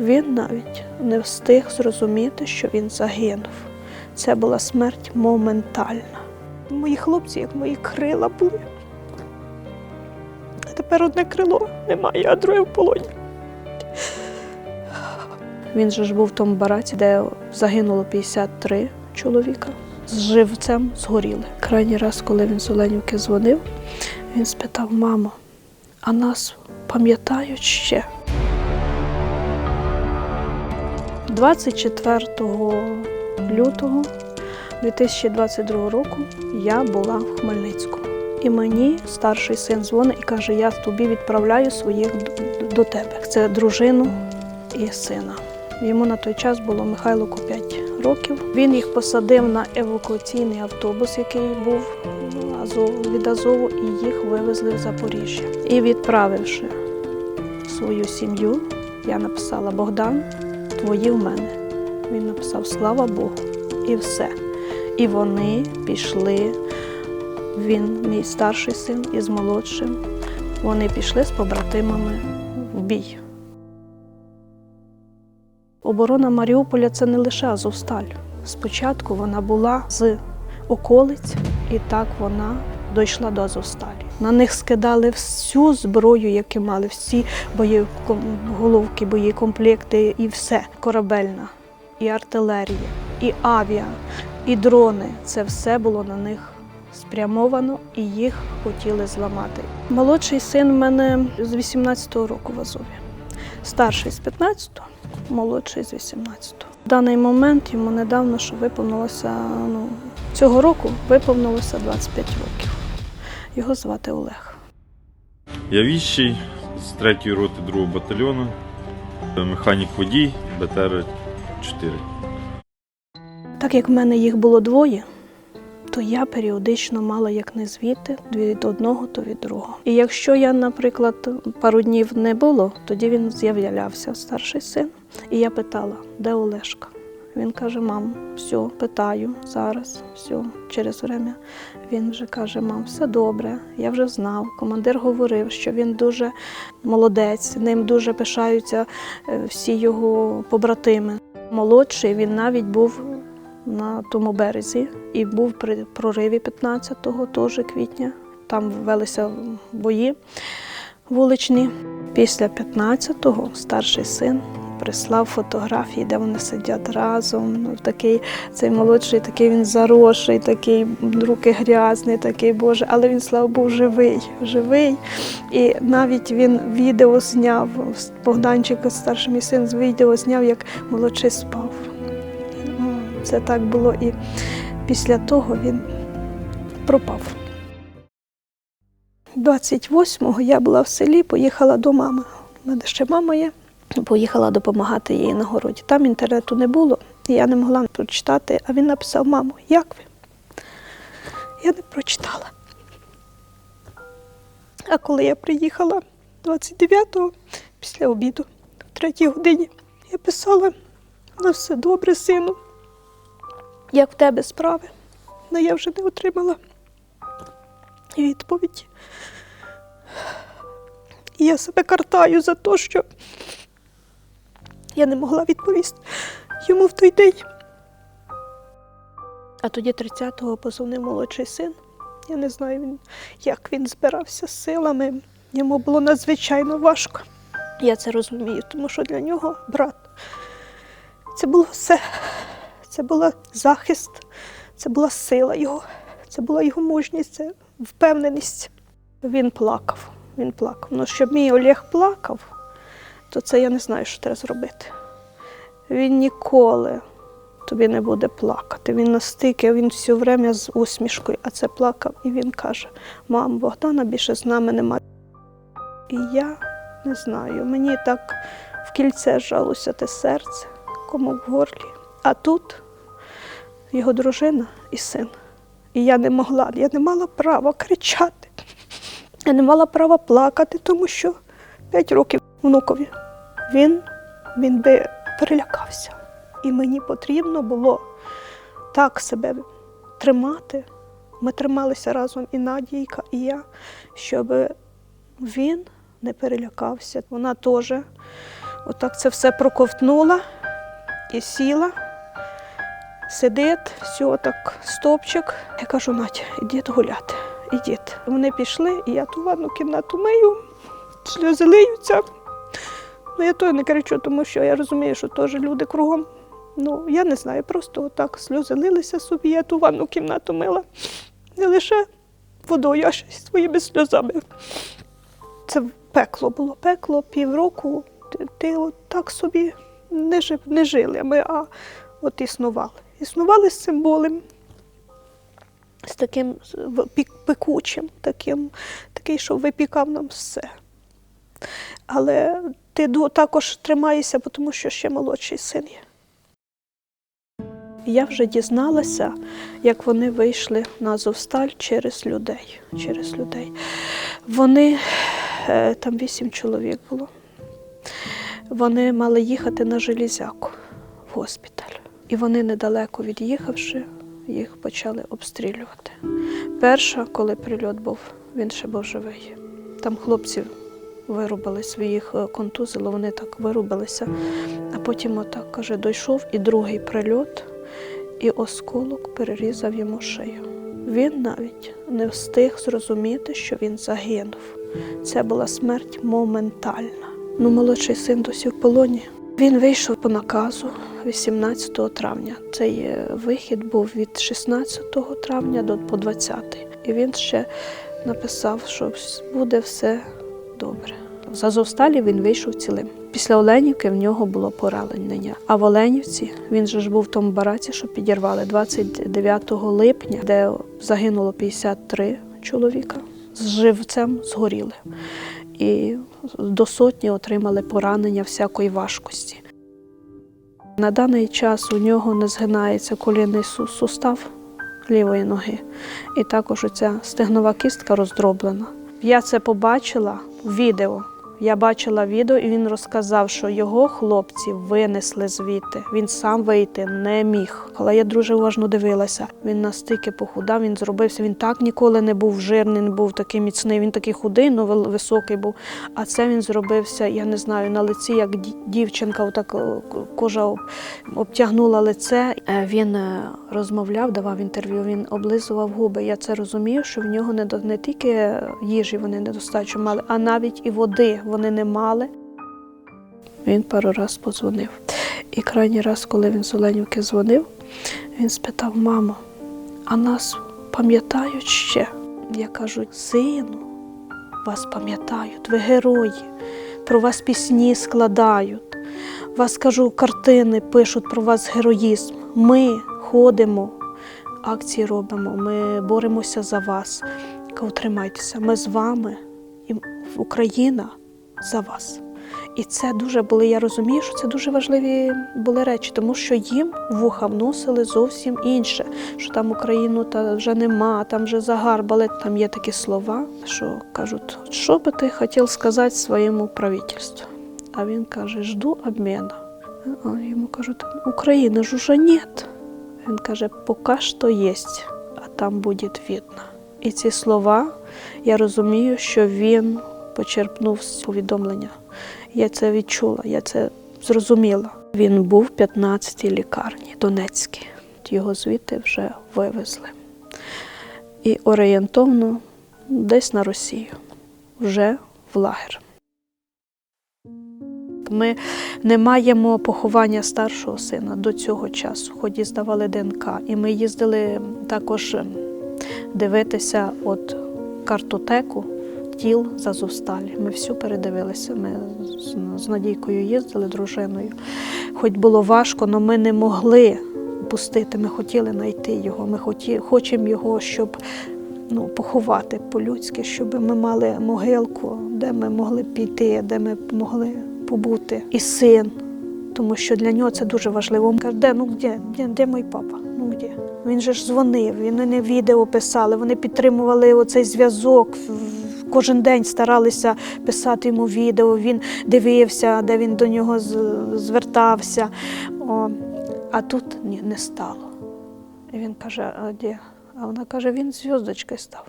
Він навіть не встиг зрозуміти, що він загинув. Це була смерть моментальна. Мої хлопці, як мої крила були. А тепер одне крило немає, а друге в полоні. Він же ж був в тому бараці, де загинуло 53 чоловіка. З живцем згоріли. Крайній раз, коли він з Оленівки дзвонив, він спитав: мамо, а нас пам'ятають ще? 24 лютого 2022 року я була в Хмельницькому. І мені старший син дзвонить і каже: Я тобі відправляю своїх до- тебе. Це дружину і сина. Йому на той час було Михайлику 5 років. Він їх посадив на евакуаційний автобус, який був від Азову, і їх вивезли в Запоріжжя. І відправивши свою сім'ю, я написала Богдан, твої в мене. Він написав Слава Богу. І все. І вони пішли. Він, мій старший син, із молодшим. Вони пішли з побратимами в бій. Оборона Маріуполя це не лише Азовсталь. Спочатку вона була з околиць, і так вона дійшла до Азовсталі. На них скидали всю зброю, яку мали, всі боєголовки, боєкомплекти і все. Корабельна, і артилерія, і авіа, і дрони. Це все було на них спрямовано і їх хотіли зламати. Молодший син в мене з 18-го року в Азові, старший з 15-го, молодший з 18-го. В даний момент йому недавно що виповнилося ну, цього року виповнилося 25 років. Його звати Олег. Я віщий з 3-ї роти 2 батальйону, механік водій БТР 4. Так як в мене їх було двоє, то я періодично мала як не звідти від одного, то від другого. І якщо я, наприклад, пару днів не було, тоді він з'являвся, старший син. І я питала, де Олешка? Він каже: мам, все, питаю зараз, все, через время. Він вже каже: мам, все добре, я вже знав. Командир говорив, що він дуже молодець, ним дуже пишаються е, всі його побратими. Молодший він навіть був на тому березі і був при прориві 15 теж квітня. Там велися бої вуличні. Після 15-го старший син прислав фотографії, де вони сидять разом. Ну, такий цей молодший, такий він заросший, такий руки грязні, такий Боже, але він, слава Богу, живий, живий. І навіть він відео зняв. Богданчик, старший мій син, з відео зняв, як молодший спав. Ну, Це так було. І після того він пропав. 28-го я була в селі, поїхала до мами. У мене ще мама є. Поїхала допомагати їй на городі. Там інтернету не було, і я не могла прочитати. А він написав: мамо, як ви? Я не прочитала. А коли я приїхала 29-го після обіду, в третій годині, я писала на все добре, сину. Як в тебе справи? Ну я вже не отримала відповіді. І я себе картаю за те, що я не могла відповісти йому в той день. А тоді 30-го позвонив молодший син. Я не знаю, він, як він збирався з силами. Йому було надзвичайно важко. Я це розумію, тому що для нього брат. Це було все. Це була захист, це була сила його, це була його мужність, це впевненість. Він плакав, він плакав. Ну, щоб мій Олег плакав, то це я не знаю, що треба зробити. Він ніколи тобі не буде плакати. Він настільки, він все время з усмішкою, а це плакав. І він каже: мам, Богдана більше з нами немає. І я не знаю, мені так в кільце жалося те серце, кому в горлі. А тут його дружина і син. І я не могла, я не мала права кричати. Я не мала права плакати, тому що 5 років внукові. Він, він би перелякався. І мені потрібно було так себе тримати. Ми трималися разом і Надійка, і я, щоб він не перелякався. Вона теж Отак це все проковтнула і сіла. Сидить, все так, стопчик. Я кажу, Надя, ідіть гуляти, ідіть. Вони пішли, і я ту ванну кімнату мию, сльози лиються. Ну, я то не кричу, тому що я розумію, що теж люди кругом. Ну, я не знаю, просто отак сльози лилися собі, я ту ванну кімнату мила. Не лише водою, а ще своїми сльозами. Це пекло було, пекло півроку. Ти, ти от так собі не, жив, не жили ми, а от існували. Існували з цим болем, з таким пекучим, таким, такий, що випікав нам все. Але ти також тримаєшся, тому що ще молодший син є. Я вже дізналася, як вони вийшли на Азовсталь через людей. Через людей. Вони, е, там вісім чоловік було. Вони мали їхати на железяку в госпіталь. І вони недалеко від'їхавши, їх почали обстрілювати. Перша, коли прильот був, він ще був живий. Там хлопці вирубали своїх е, контузило, вони так вирубалися. А потім, отак каже, дійшов і другий прильот, і осколок перерізав йому шию. Він навіть не встиг зрозуміти, що він загинув. Це була смерть моментальна. Ну, молодший син досі в полоні. Він вийшов по наказу 18 травня. Цей е, вихід був від 16 травня до по 20. І він ще написав, що буде все добре. З Азовсталі він вийшов цілим. Після Оленівки в нього було поранення. А в Оленівці він же ж був в тому бараці, що підірвали 29 липня, де загинуло 53 чоловіка. З живцем згоріли. І до сотні отримали поранення всякої важкості. На даний час у нього не згинається колінний су- сустав лівої ноги, і також оця стегнова кістка роздроблена. Я це побачила відео. Я бачила відео, і він розказав, що його хлопці винесли звідти. Він сам вийти не міг. Але я дуже уважно дивилася. Він настільки похудав, він зробився. Він так ніколи не був жирний, не був такий міцний. Він такий худий, але високий був. А це він зробився, я не знаю, на лиці, як дівчинка, отак кожа обтягнула лице. Е, Він е, розмовляв, давав інтерв'ю, він облизував губи. Я це розумію, що в нього не, не тільки їжі вони недостачу мали, а навіть і води вони не мали. Він пару раз подзвонив. І крайній раз, коли він з Оленівки дзвонив, він спитав: мамо, а нас пам'ятають ще? Я кажу, сину, вас пам'ятають, ви герої, про вас пісні складають. Вас кажу, картини пишуть про вас героїзм. Ми ходимо, акції робимо, ми боремося за вас. Кажу, тримайтеся, ми з вами, Україна за вас. І це дуже були, я розумію, що це дуже важливі були речі, тому що їм вуха вносили зовсім інше, що там Україну та вже нема, там вже загарбали. Там є такі слова, що кажуть, що би ти хотів сказати своєму правительству? А він каже, жду обміну. Йому кажуть, України ж уже нет. Він каже, поки що є, а там буде видно. І ці слова я розумію, що він почерпнув з повідомлення. Я це відчула, я це зрозуміла. Він був в 15-й лікарні Донецькій. Його звідти вже вивезли. І орієнтовно десь на Росію, вже в лагер. Ми не маємо поховання старшого сина до цього часу, хоч і здавали ДНК. І ми їздили також дивитися от картотеку тіл з Азовсталі. Ми всю передивилися. Ми з Надійкою їздили дружиною. Хоч було важко, але ми не могли пустити. Ми хотіли знайти його. Ми хоті, хочемо його, щоб ну, поховати по-людськи, щоб ми мали могилку, де ми могли піти, де ми могли побути. І син, тому що для нього це дуже важливо. Він каже, де, ну де, де, де мій папа? Ну де? Він же ж дзвонив, він не відео писали, вони підтримували оцей зв'язок. Кожен день старалися писати йому відео, він дивився, де він до нього звертався. О, а тут ні, не стало. І він каже: а де, А вона каже, він зв'язочкою став.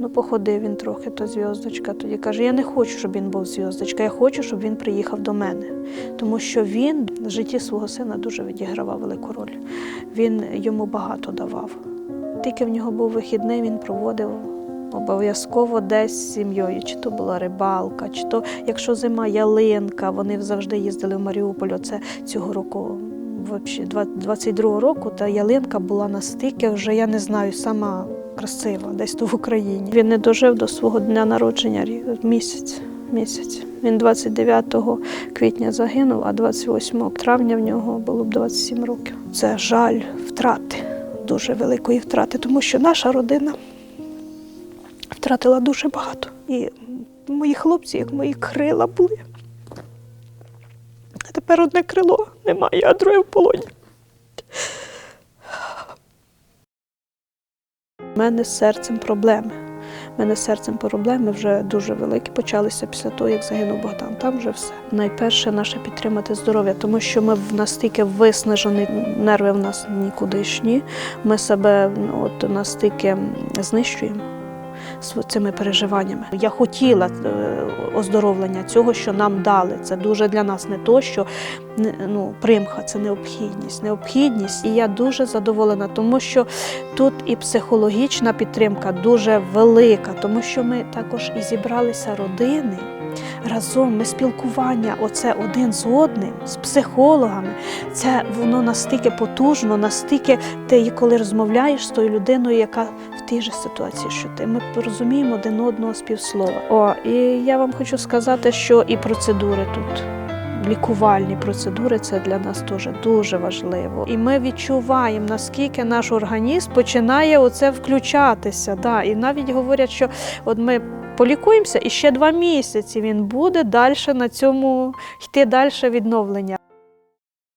Ну, походив він трохи, то зв'язочка. Тоді каже, я не хочу, щоб він був зв'язочка, я хочу, щоб він приїхав до мене. Тому що він в житті свого сина дуже відігравав велику роль. Він йому багато давав. Тільки в нього був вихідний, він проводив обов'язково десь з сім'єю. Чи то була рибалка, чи то, якщо зима ялинка, вони завжди їздили в Маріуполь. Оце цього року, взагалі, 22-го року, та ялинка була настільки вже, я не знаю, сама красива, десь то в Україні. Він не дожив до свого дня народження місяць. Місяць. Він 29 квітня загинув, а 28 травня в нього було б 27 років. Це жаль втрати, дуже великої втрати, тому що наша родина втратила дуже багато. І мої хлопці, як мої крила були. А тепер одне крило немає, а друге в полоні. У мене з серцем проблеми. У мене з серцем проблеми вже дуже великі почалися після того, як загинув Богдан. Там вже все. Найперше наше підтримати здоров'я, тому що ми в настільки виснажені, нерви в нас нікудишні. Ми себе ну, от настільки знищуємо з цими переживаннями. Я хотіла е, оздоровлення цього, що нам дали. Це дуже для нас не то, що ну, примха, це необхідність. Необхідність. І я дуже задоволена, тому що тут і психологічна підтримка дуже велика, тому що ми також і зібралися родини. Разом ми спілкування, оце один з одним, з психологами. Це воно настільки потужно, настільки ти, коли розмовляєш з тою людиною, яка тій же ситуації, що ти. Ми розуміємо один одного з півслова. О, і я вам хочу сказати, що і процедури тут. Лікувальні процедури це для нас теж дуже важливо. І ми відчуваємо, наскільки наш організм починає оце включатися. Да. І навіть говорять, що от ми полікуємося, і ще два місяці він буде далі на цьому йти далі відновлення.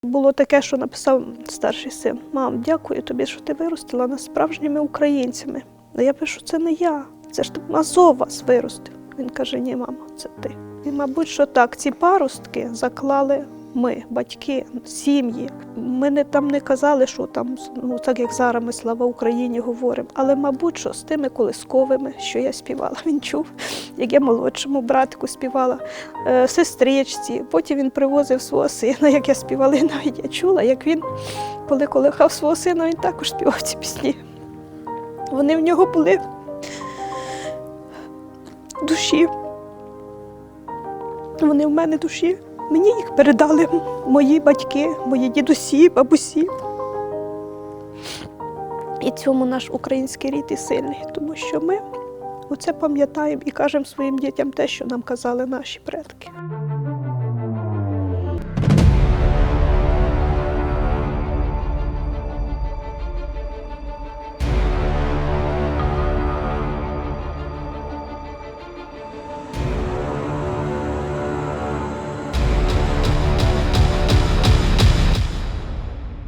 Було таке, що написав старший син: Мам, дякую тобі, що ти виростила нас справжніми українцями. А я пишу, це не я, це ж мазов вас виростив. Він каже: Ні, мамо, це ти. І, мабуть, що так, ці паростки заклали ми, батьки, сім'ї. Ми не там не казали, що там, ну так як зараз ми слава Україні говоримо. Але, мабуть, що з тими колисковими, що я співала, він чув, як я молодшому братику співала, е, сестричці. Потім він привозив свого сина, як я співала, і навіть я чула, як він, коли колихав свого сина, він також співав ці пісні. Вони в нього були душі. Вони в мене душі. Мені їх передали мої батьки, мої дідусі, бабусі. І цьому наш український рід і сильний, тому що ми оце пам'ятаємо і кажемо своїм дітям те, що нам казали наші предки.